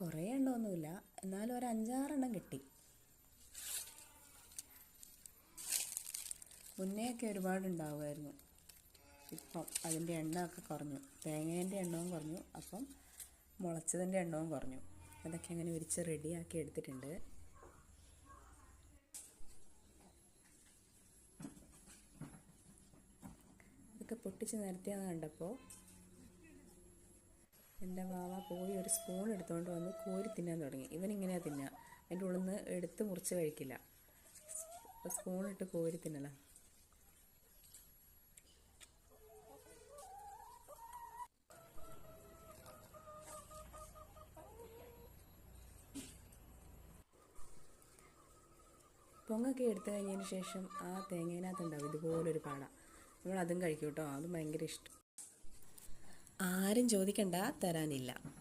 കുറേ എണ്ണമൊന്നുമില്ല. എന്നാലും ഒരു അഞ്ചാറെണ്ണം കിട്ടി. മുന്നേയൊക്കെ ഒരുപാട് ഉണ്ടാവുമായിരുന്നു ഇപ്പം അതിന്റെ എണ്ണമൊക്കെ കുറഞ്ഞു. തേങ്ങേന്റെ എണ്ണവും കുറഞ്ഞു. അപ്പം മുളച്ചതിന്റെ എണ്ണവും കുറഞ്ഞു. അതൊക്കെ അങ്ങനെ ഒരിച്ച് റെഡിയാക്കി എടുത്തിട്ടുണ്ട്. ഇതൊക്കെ പൊട്ടിച്ച് നിരത്തിയാന്ന് കണ്ടപ്പോൾ. എന്റെ വാവ പോയി ഒരു സ്പൂൺ എടുത്തുകൊണ്ട് വന്ന് കോരി തിന്നാൻ തുടങ്ങി. ഇവനിങ്ങനെയാ തിന്നുക അതിന്റെ ഉള്ളിൽ നിന്ന് എടുത്ത് മുറിച്ച് കഴിക്കില്ല. സ്പൂണിട്ട് കോരി തിന്നല. പൊങ്ങൊക്കെ എടുത്തു കഴിഞ്ഞതിന് ശേഷം ആ തേങ്ങേനകത്തുണ്ടാവും. ഇതുപോലൊരു പാട. നമ്മൾ അതും കഴിക്കും കേട്ടോ. അതും ഭയങ്കര ഇഷ്ടം. ആരും ചോദിക്കണ്ട തരാനില്ല.